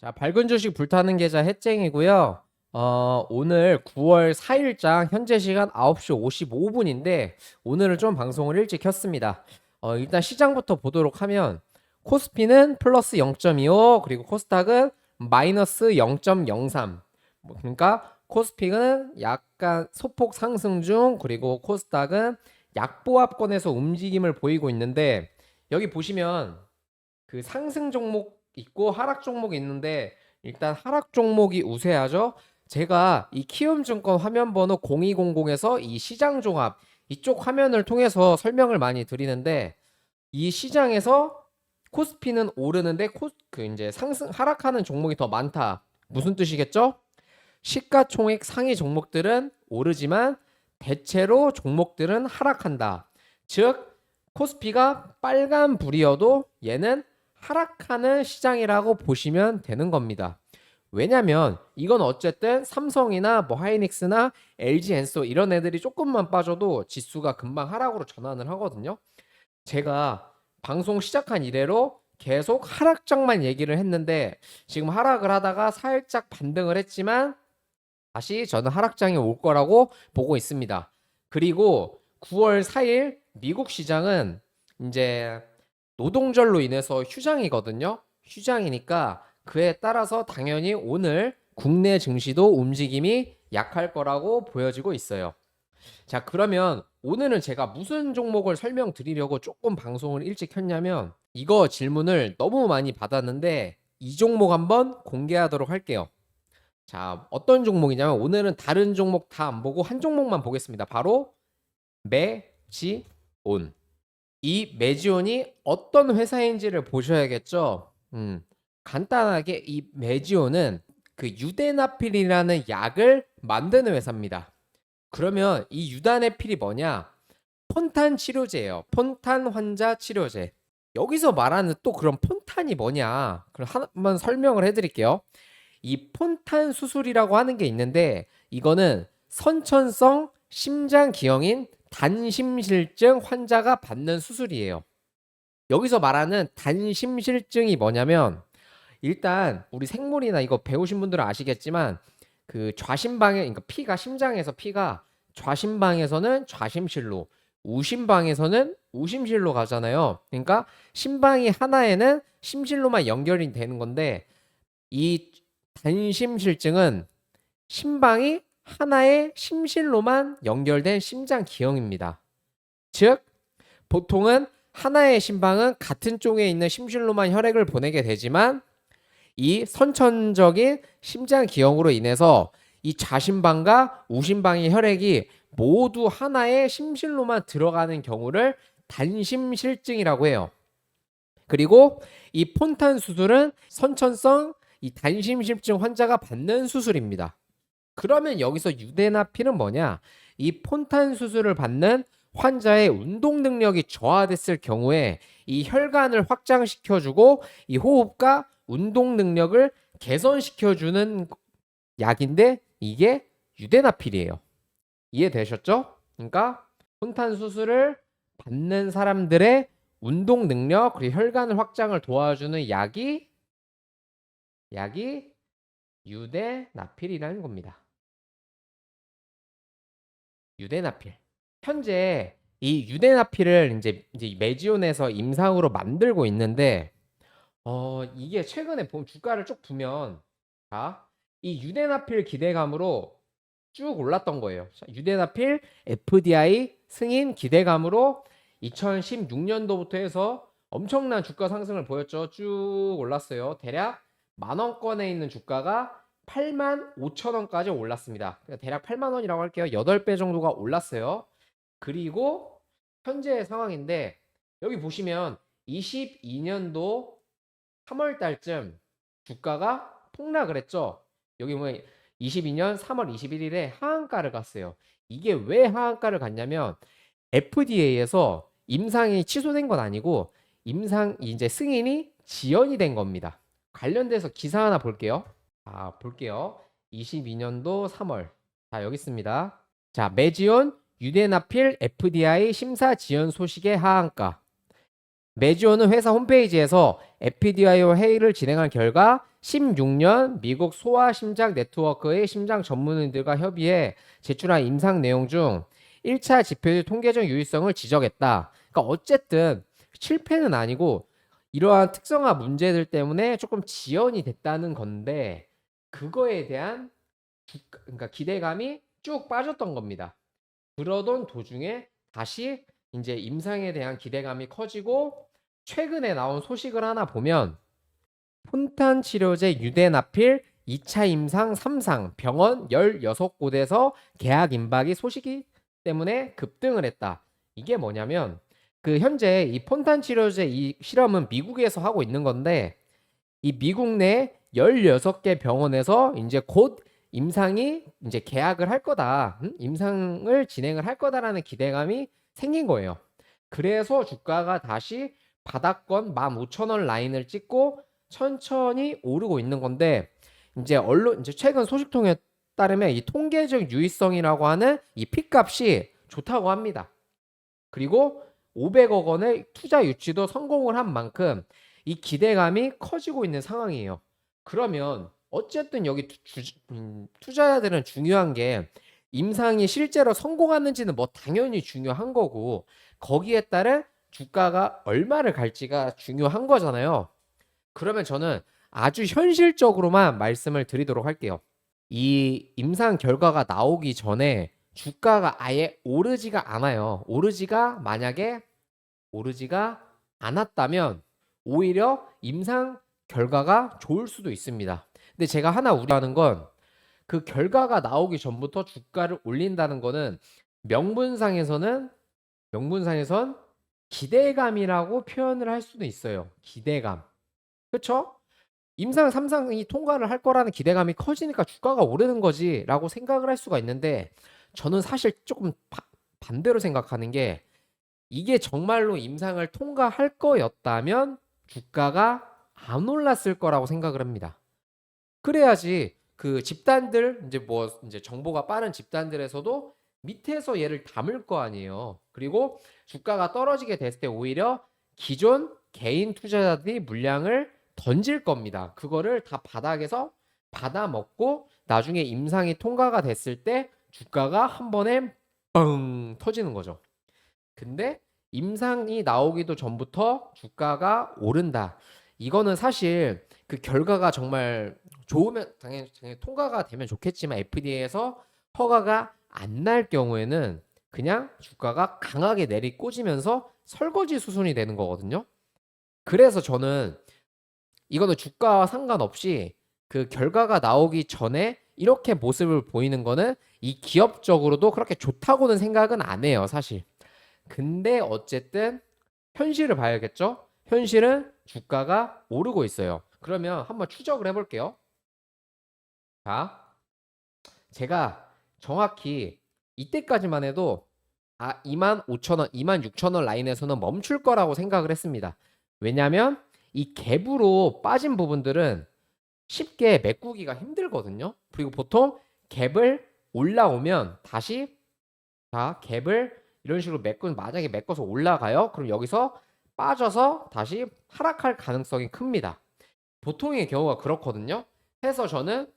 자, 밝은 주식 불타는 계좌 해쟁이고요. 어, 오늘 9월 4일장 현재 시간 9시 55분인데 오늘은 좀 방송을 일찍 켰습니다. 어, 일단 시장부터 보도록 하면 코스피는 플러스 0.25 그리고 코스닥은 마이너스 0.03. 뭐, 그러니까 코스피는 약간 소폭 상승 중 그리고 코스닥은 약보합권에서 움직임을 보이고 있는데 여기 보시면 그 상승 종목 있고 하락 종목이 있는데 일단 하락 종목이 우세하죠. 제가 이 키움증권 화면 번호 0200에서 이 시장 종합 이쪽 화면을 통해서 설명을 많이 드리는데 이 시장에서 코스피는 오르는데 코, 그 이제 상승 하락하는 종목이 더 많다. 무슨 뜻이겠죠? 시가총액 상위 종목들은 오르지만 대체로 종목들은 하락한다. 즉 코스피가 빨간 불이어도 얘는 하락하는 시장이라고 보시면 되는 겁니다. 왜냐면 이건 어쨌든 삼성이나 뭐 하이닉스나 LG 엔소 이런 애들이 조금만 빠져도 지수가 금방 하락으로 전환을 하거든요. 제가 방송 시작한 이래로 계속 하락장만 얘기를 했는데 지금 하락을 하다가 살짝 반등을 했지만 다시 저는 하락장이 올 거라고 보고 있습니다. 그리고 9월 4일 미국 시장은 이제 노동절로 인해서 휴장이거든요. 휴장이니까 그에 따라서 당연히 오늘 국내 증시도 움직임이 약할 거라고 보여지고 있어요. 자, 그러면 오늘은 제가 무슨 종목을 설명드리려고 조금 방송을 일찍 켰냐면 이거 질문을 너무 많이 받았는데 이 종목 한번 공개하도록 할게요. 자, 어떤 종목이냐면 오늘은 다른 종목 다 안 보고 한 종목만 보겠습니다. 바로 매지온. 이 매지온이 어떤 회사인지를 보셔야겠죠. 음, 간단하게 이 매지온은 그 유데나필이라는 약을 만드는 회사입니다. 그러면 이 유다네필이 뭐냐? 폰탄 치료제예요. 폰탄 환자 치료제. 여기서 말하는 또 그런 폰탄이 뭐냐? 그럼 한번 설명을 해드릴게요. 이 폰탄 수술이라고 하는 게 있는데 이거는 선천성 심장 기형인 단심실증 환자가 받는 수술이에요. 여기서 말하는 단심실증이 뭐냐면 일단 우리 생물이나 이거 배우신 분들은 아시겠지만 그 좌심방에 그러니까 피가 심장에서 피가 좌심방에서는 좌심실로 우심방에서는 우심실로 가잖아요. 그러니까 심방이 하나에는 심실로만 연결이 되는 건데 이 단심실증은 심방이 하나의 심실로만 연결된 심장 기형입니다. 즉 보통은 하나의 심방은 같은 쪽에 있는 심실로만 혈액을 보내게 되지만 이 선천적인 심장 기형으로 인해서 이 좌심방과 우심방의 혈액이 모두 하나의 심실로만 들어가는 경우를 단심실증이라고 해요. 그리고 이 폰탄 수술은 선천성 이 단심실증 환자가 받는 수술입니다. 그러면 여기서 유데나필은 뭐냐? 이 폰탄 수술을 받는 환자의 운동 능력이 저하됐을 경우에 이 혈관을 확장시켜주고 이 호흡과 운동 능력을 개선시켜주는 약인데 이게 유데나필이에요. 이해되셨죠? 그러니까 폰탄 수술을 받는 사람들의 운동 능력 그리고 혈관을 확장을 도와주는 약이 약이 유데나필이라는 겁니다. 유데나필. 현재 이 유데나필을 이제 이제 메지온에서 임상으로 만들고 있는데 어 이게 최근에 보면 주가를 쭉 보면 자, 이 유데나필 기대감으로 쭉 올랐던 거예요. 자, 유데나필 FDI 승인 기대감으로 2016년도부터 해서 엄청난 주가 상승을 보였죠. 쭉 올랐어요. 대략 만 원권에 있는 주가가 8만 5천 원까지 올랐습니다. 그러니까 대략 8만 원이라고 할게요. 8배 정도가 올랐어요. 그리고 현재 상황인데 여기 보시면 22년도 3월 달쯤 주가가 폭락을 했죠. 여기 보면 22년 3월 21일에 하한가를 갔어요. 이게 왜 하한가를 갔냐면 FDA에서 임상이 취소된 건 아니고 임상 이제 승인이 지연이 된 겁니다. 관련돼서 기사 하나 볼게요. 자, 볼게요. 22년도 3월. 자, 여기 있습니다. 자, 메지온 유데나필 FDI 심사 지연 소식의 하한가. 메지오는 회사 홈페이지에서 에피디아이오 회의를 진행한 결과 16년 미국 소아 심장 네트워크의 심장 전문의들과 협의해 제출한 임상 내용 중 1차 지표의 통계적 유의성을 지적했다. 그러니까 어쨌든 실패는 아니고 이러한 특성화 문제들 때문에 조금 지연이 됐다는 건데 그거에 대한 주- 그러니까 기대감이 쭉 빠졌던 겁니다. 그러던 도중에 다시 이제 임상에 대한 기대감이 커지고 최근에 나온 소식을 하나 보면 폰탄 치료제 유데나필 2차 임상 3상 병원 16곳에서 계약 임박이 소식이 때문에 급등을 했다. 이게 뭐냐면 그 현재 이 폰탄 치료제 이 실험은 미국에서 하고 있는 건데 이 미국 내 16개 병원에서 이제 곧 임상이 이제 계약을 할 거다. 음? 임상을 진행을 할 거다라는 기대감이 생긴 거예요. 그래서 주가가 다시 바닥권 15,000원 라인을 찍고 천천히 오르고 있는 건데 이제 언론 이제 최근 소식통에 따르면 이 통계적 유의성이라고 하는 이 핏값이 좋다고 합니다. 그리고 500억 원의 투자 유치도 성공을 한 만큼 이 기대감이 커지고 있는 상황이에요. 그러면 어쨌든 여기 투, 주- 음, 투자자들은 중요한 게 임상이 실제로 성공하는지는 뭐 당연히 중요한 거고 거기에 따른 주가가 얼마를 갈지가 중요한 거잖아요. 그러면 저는 아주 현실적으로만 말씀을 드리도록 할게요. 이 임상 결과가 나오기 전에 주가가 아예 오르지가 않아요. 오르지가 만약에 오르지가 않았다면 오히려 임상 결과가 좋을 수도 있습니다. 근데 제가 하나 우려하는 건 그 결과가 나오기 전부터 주가를 올린다는 거는 명분상에서는 명분상에선 기대감이라고 표현을 할 수도 있어요. 기대감. 그쵸? 임상 3상이 통과를 할 거라는 기대감이 커지니까 주가가 오르는 거지라고 생각을 할 수가 있는데 저는 사실 조금 바- 반대로 생각하는 게 이게 정말로 임상을 통과할 거였다면 주가가 안 올랐을 거라고 생각을 합니다. 그래야지 그 집단들 이제 뭐 이제 정보가 빠른 집단들에서도 밑에서 얘를 담을 거 아니에요. 그리고 주가가 떨어지게 됐을 때 오히려 기존 개인 투자자들이 물량을 던질 겁니다. 그거를 다 바닥에서 받아 먹고 나중에 임상이 통과가 됐을 때 주가가 한 번에 뻥 터지는 거죠. 근데 임상이 나오기도 전부터 주가가 오른다. 이거는 사실 그 결과가 정말 좋으면 당연히, 당연히 통과가 되면 좋겠지만 FDA에서 허가가 안 날 경우에는 그냥 주가가 강하게 내리 꽂으면서 설거지 수순이 되는 거거든요. 그래서 저는 이거는 주가와 상관없이 그 결과가 나오기 전에 이렇게 모습을 보이는 거는 이 기업적으로도 그렇게 좋다고는 생각은 안 해요, 사실. 근데 어쨌든 현실을 봐야겠죠? 현실은 주가가 오르고 있어요. 그러면 한번 추적을 해볼게요. 자, 제가 정확히 이때까지만 해도 아, 2만 5천 원, 2만 6천 원 라인에서는 멈출 거라고 생각을 했습니다. 왜냐면 이 갭으로 빠진 부분들은 쉽게 메꾸기가 힘들거든요. 그리고 보통 갭을 올라오면 다시 자, 갭을 이런 식으로 메꾼 만약에 메꿔서 올라가요. 그럼 여기서 빠져서 다시 하락할 가능성이 큽니다. 보통의 경우가 그렇거든요. 해서 저는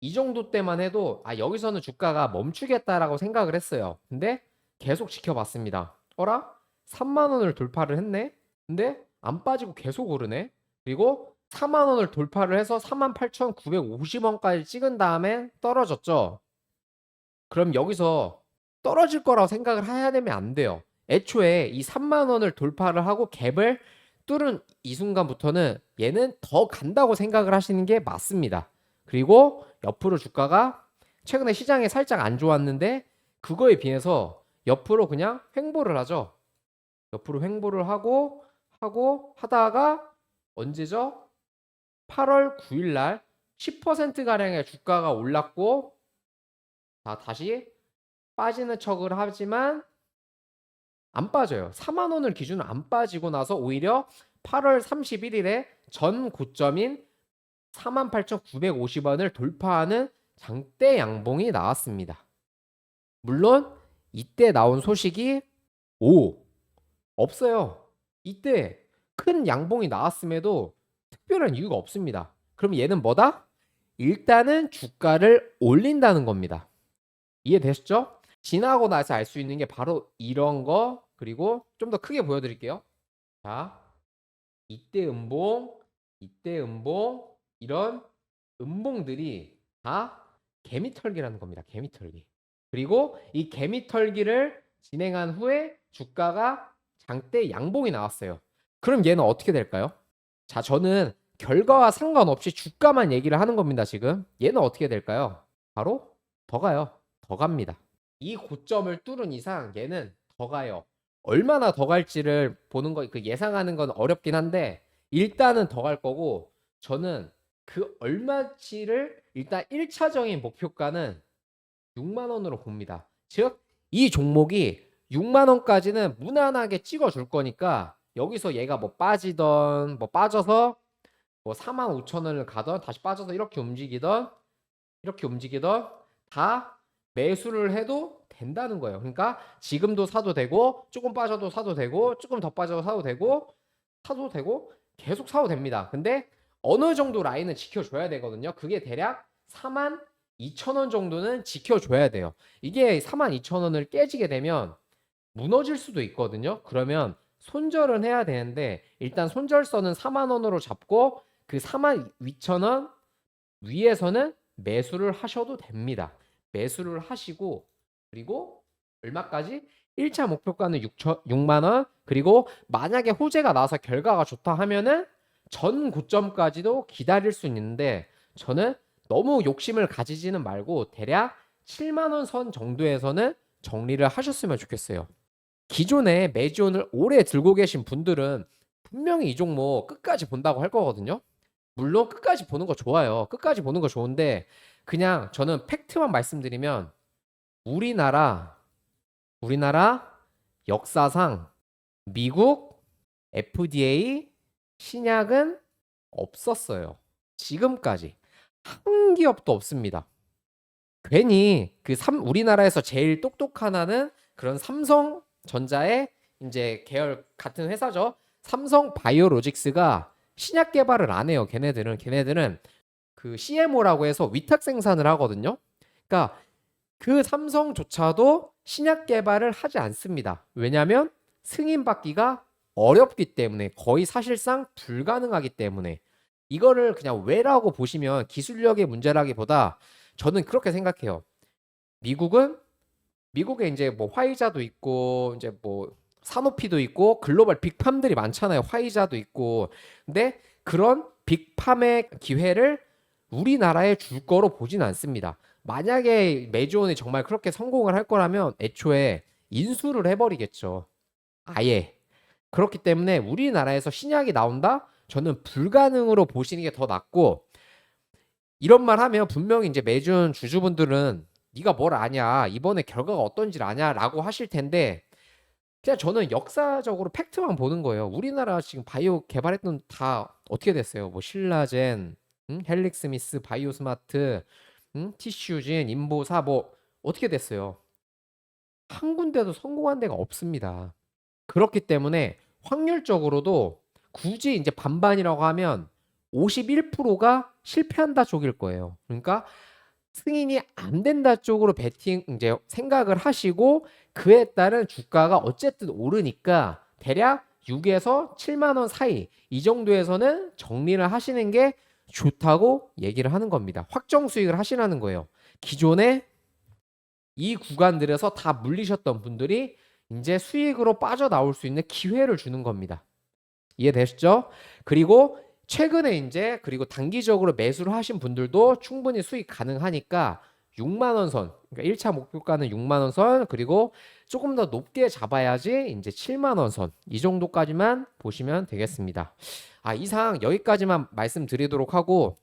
이 정도 때만 해도 아 여기서는 주가가 멈추겠다라고 생각을 했어요. 근데 계속 지켜봤습니다. 어라? 3만 원을 돌파를 했네. 근데 안 빠지고 계속 오르네. 그리고 4만 원을 돌파를 해서 48,950원까지 찍은 다음에 떨어졌죠. 그럼 여기서 떨어질 거라고 생각을 해야 되면 안 돼요. 애초에 이 3만 원을 돌파를 하고 갭을 뚫은 이 순간부터는 얘는 더 간다고 생각을 하시는 게 맞습니다. 그리고 옆으로 주가가 최근에 시장에 살짝 안 좋았는데 그거에 비해서 옆으로 그냥 횡보를 하죠. 옆으로 횡보를 하고 하고 하다가 언제죠? 8월 9일 날 10% 가량의 주가가 올랐고 자, 다시 빠지는 척을 하지만 안 빠져요. 4만 원을 기준으로 안 빠지고 나서 오히려 8월 31일에 전 고점인 48,950원을 돌파하는 장대 양봉이 나왔습니다. 물론 이때 나온 소식이 오 없어요. 이때 큰 양봉이 나왔음에도 특별한 이유가 없습니다. 그럼 얘는 뭐다? 일단은 주가를 올린다는 겁니다. 이해되셨죠? 지나고 나서 알 수 있는 게 바로 이런 거 그리고 좀 더 크게 보여드릴게요. 자, 이때 음봉, 이때 음봉 이런 음봉들이 다 개미털기라는 겁니다. 개미털기. 그리고 이 개미털기를 진행한 후에 주가가 장대 양봉이 나왔어요. 그럼 얘는 어떻게 될까요? 자, 저는 결과와 상관없이 주가만 얘기를 하는 겁니다, 지금. 얘는 어떻게 될까요? 바로 더 가요. 더 갑니다. 이 고점을 뚫은 이상 얘는 더 가요. 얼마나 더 갈지를 보는 거, 그 예상하는 건 어렵긴 한데, 일단은 더 갈 거고, 저는 그 얼마치를 일단 1차적인 목표가는 6만 원으로 봅니다. 즉, 이 종목이 6만 원까지는 무난하게 찍어 줄 거니까 여기서 얘가 뭐 빠지던 뭐 빠져서 뭐 4만 5천 원을 가던 다시 빠져서 이렇게 움직이던 이렇게 움직이던 다 매수를 해도 된다는 거예요. 그러니까 지금도 사도 되고 조금 빠져도 사도 되고 조금 더 빠져도 사도 되고 사도 되고 계속 사도 됩니다. 근데 어느 정도 라인은 지켜줘야 되거든요. 그게 대략 4만 2천 원 정도는 지켜줘야 돼요. 이게 4만 2천 원을 깨지게 되면 무너질 수도 있거든요. 그러면 손절은 해야 되는데 일단 손절선은 4만 원으로 잡고 그 4만 2천 원 위에서는 매수를 하셔도 됩니다. 매수를 하시고 그리고 얼마까지? 1차 목표가는 6천, 6만 원 그리고 만약에 호재가 나와서 결과가 좋다 하면은 전 고점까지도 기다릴 수 있는데 저는 너무 욕심을 가지지는 말고 대략 7만 원 선 정도에서는 정리를 하셨으면 좋겠어요. 기존에 매지온을 오래 들고 계신 분들은 분명히 이 종목 끝까지 본다고 할 거거든요. 물론 끝까지 보는 거 좋아요. 끝까지 보는 거 좋은데 그냥 저는 팩트만 말씀드리면 우리나라 우리나라 역사상 미국 FDA 신약은 없었어요. 지금까지 한 기업도 없습니다. 괜히 그 삼, 우리나라에서 제일 똑똑한 하는 그런 삼성전자의 이제 계열 같은 회사죠. 삼성 바이오로직스가 신약 개발을 안 해요. 걔네들은 걔네들은 그 CMO라고 해서 위탁 생산을 하거든요. 그러니까 그 삼성조차도 신약 개발을 하지 않습니다. 왜냐하면 승인 받기가 어렵기 때문에 거의 사실상 불가능하기 때문에 이거를 그냥 왜라고 보시면 기술력의 문제라기보다 저는 그렇게 생각해요. 미국은 미국에 이제 뭐 화이자도 있고 이제 뭐 사노피도 있고 글로벌 빅팜들이 많잖아요. 화이자도 있고. 근데 그런 빅팜의 기회를 우리나라에 줄 거로 보진 않습니다. 만약에 메조온이 정말 그렇게 성공을 할 거라면 애초에 인수를 해버리겠죠. 아예. 그렇기 때문에 우리나라에서 신약이 나온다? 저는 불가능으로 보시는 게 더 낫고 이런 말 하면 분명히 이제 매준 주주분들은 네가 뭘 아냐 이번에 결과가 어떤지 아냐라고 하실 텐데 그냥 저는 역사적으로 팩트만 보는 거예요. 우리나라 지금 바이오 개발했던 다 어떻게 됐어요? 뭐 신라젠, 음? 헬릭스미스, 바이오스마트, 음? 티슈진, 인보사 뭐 어떻게 됐어요? 한 군데도 성공한 데가 없습니다. 그렇기 때문에 확률적으로도 굳이 이제 반반이라고 하면 51%가 실패한다 쪽일 거예요. 그러니까 승인이 안 된다 쪽으로 베팅 이제 생각을 하시고 그에 따른 주가가 어쨌든 오르니까 대략 6에서 7만 원 사이 이 정도에서는 정리를 하시는 게 좋다고 얘기를 하는 겁니다. 확정 수익을 하시라는 거예요. 기존에 이 구간들에서 다 물리셨던 분들이 이제 수익으로 빠져나올 수 있는 기회를 주는 겁니다. 이해되셨죠? 그리고 최근에 이제 그리고 단기적으로 매수를 하신 분들도 충분히 수익 가능하니까 6만 원 선. 그러니까 1차 목표가는 6만 원 선. 그리고 조금 더 높게 잡아야지 이제 7만 원 선. 이 정도까지만 보시면 되겠습니다. 아, 이상 여기까지만 말씀드리도록 하고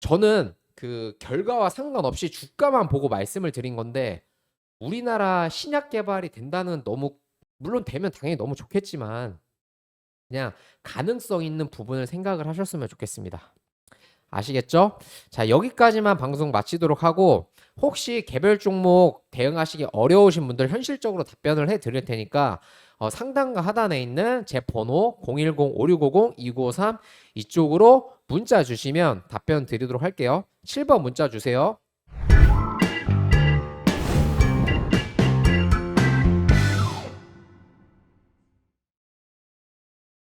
저는 그 결과와 상관없이 주가만 보고 말씀을 드린 건데 우리나라 신약 개발이 된다는 너무 물론 되면 당연히 너무 좋겠지만 그냥 가능성 있는 부분을 생각을 하셨으면 좋겠습니다. 아시겠죠? 자, 여기까지만 방송 마치도록 하고 혹시 개별 종목 대응하시기 어려우신 분들 현실적으로 답변을 해 드릴 테니까 어, 상단과 하단에 있는 제 번호 010-5650-2953 이쪽으로 문자 주시면 답변 드리도록 할게요. 7번 문자 주세요.